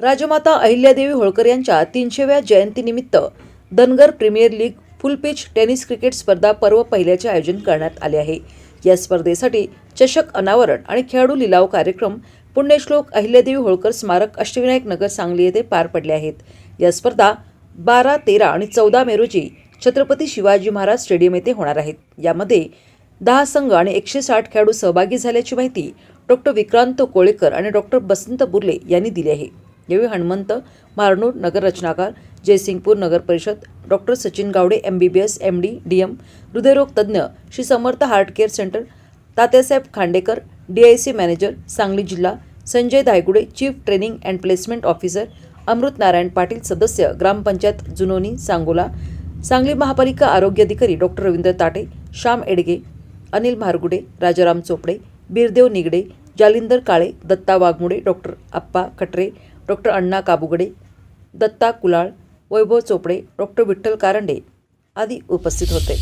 राजमाता अहिल्यादेवी होळकर यांच्या तीनशेव्या जयंतीनिमित्त Dhangar premier league full pitch tennis cricket स्पर्धा पर्व पहिल्याचे आयोजन करण्यात आले आहे. या स्पर्धेसाठी चषक अनावरण आणि खेळाडू लिलाव कार्यक्रम पुण्यश्लोक अहिल्यादेवी होळकर स्मारक अष्टविनायक नगर सांगली येथे पार पडले आहेत. या स्पर्धा बारा तेरा आणि चौदा मे रोजी छत्रपती शिवाजी महाराज स्टेडियम येथे होणार आहेत. यामध्ये दहा संघ आणि एकशे साठ खेळाडू सहभागी झाल्याची माहिती डॉक्टर विक्रांत कोळेकर आणि डॉक्टर बसंत बुर्ले यांनी दिली आहे. यावेळी हनुमंत मारनूर नगर रचनाकार जयसिंगपूर नगर परिषद doctor Sachin Gawde M B B S M D D M हृदयरोग तज्ज्ञ Shri Samarth heart care centre Tatyasaheb Khandekar D I C manager Sangli जिल्हा Sanjay Dhaygude chief training and placement officer Amrut Narayan Patil सदस्य ग्रामपंचायत जुनोनी सांगोला सांगली महापालिका आरोग्य अधिकारी doctor Ravindra Tate Shyam Yedge Anil Bhargude Rajaram Chopde Birdev Nigade Jalindar Kale Datta Waghmude doctor Appa Khatre doctor Anna Kabugade Datta Kulal Vaibhav Chopde doctor Vitthal Karande आदी उपस्थित होते.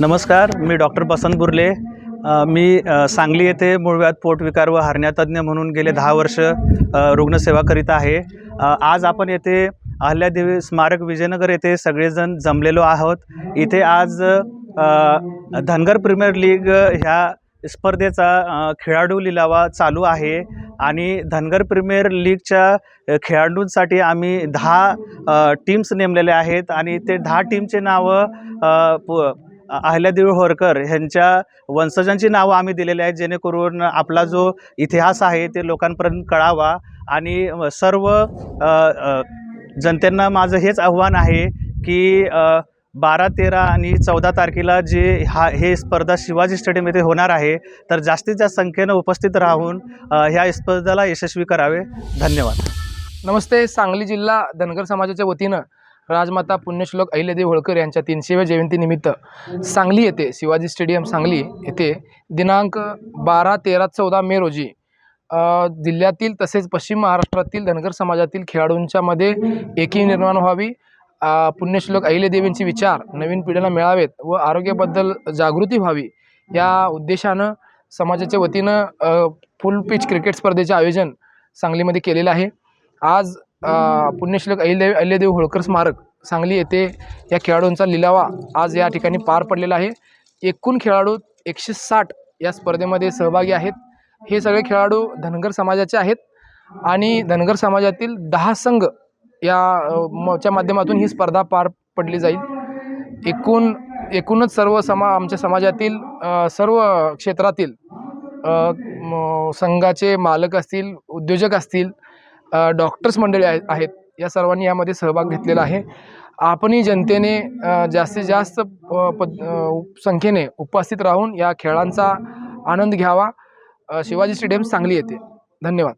नमस्कार मी डॉक्टर बसंत बुर्ले मी सांगली येथे मूळव्याध पोटविकार व हरण्यातज्ञ म्हणून गेले दहा वर्ष रुग्णसेवा करीत आहे. आज आपण येथे अहल्यादेवी स्मारक विजयनगर येथे सगळेजण जमलेलो आहोत. इथे आज धनगर प्रीमियर लीग ह्या स्पर्धेचा खेळाडू लिलावा चालू आहे आणि धनगर प्रीमियर लीगच्या खेळाडूंसाठी आम्ही दहा टीम्स नेमलेले आहेत आणि ते दहा टीमचे नावं अ, प अहिल्यादेवी होरकर ह्यांच्या वंशजांची नावं आम्ही दिलेली आहेत जेणेकरून आपला जो इतिहास आहे ते लोकांपर्यंत कळावा आणि सर्व जनतेंना माझं हेच आव्हान आहे की बारा तेरा आणि चौदा तारखेला जे हा हे स्पर्धा शिवाजी स्टेडियम येथे होणार आहे तर जास्तीत जास्त संख्येनं उपस्थित राहून ह्या स्पर्धेला यशस्वी करावे. धन्यवाद. नमस्ते सांगली जिल्हा धनगर समाजाच्या वतीनं राजमाता पुण्यश्लोक अहिल्यादेवी होळकर यांच्या तीनशेव्या जयंतीनिमित्त सांगली येथे शिवाजी स्टेडियम सांगली येथे दिनांक बारा तेरा चौदा मे रोजी जिल्ह्यातील तसेच पश्चिम महाराष्ट्रातील धनगर समाजातील खेळाडूंच्यामध्ये एकी निर्माण व्हावी. पुण्यश्लोक अहिल्यादेवींचे विचार नवीन पिढीला मिळावेत व आरोग्याबद्दल जागृती व्हावी या उद्देशानं समाजाच्या वतीनं फुल पिच क्रिकेट स्पर्धेचे आयोजन सांगलीमध्ये केलेलं आहे. आज पुण्यश्लोक अहिल्यादेवी अहिल्यादेवी होळकर स्मारक सांगली येथे या खेळाडूंचा लिलावा आज या ठिकाणी पार पडलेला आहे. एकूण खेळाडू एकशे साठ या स्पर्धेमध्ये सहभागी आहेत. हे सगळे खेळाडू धनगर समाजाचे आहेत आणि धनगर समाजातील दहा संघ या च्या माध्यमातून ही स्पर्धा पार पडली जाईल. एकूण एकूणच सर्व समा आमच्या समाजातील सर्व क्षेत्रातील संघाचे मालक असतील उद्योजक असतील डॉक्टर्स मंडळी आहेत या सर्वांनी यामध्ये सहभाग घेतलेला आहे. आपणही जनतेने जास्तीत जास्त प- पद उप- संख्येने उपस्थित राहून या खेळांचा आनंद घ्यावा. शिवाजी स्टेडियम सांगली येते धन्यवाद.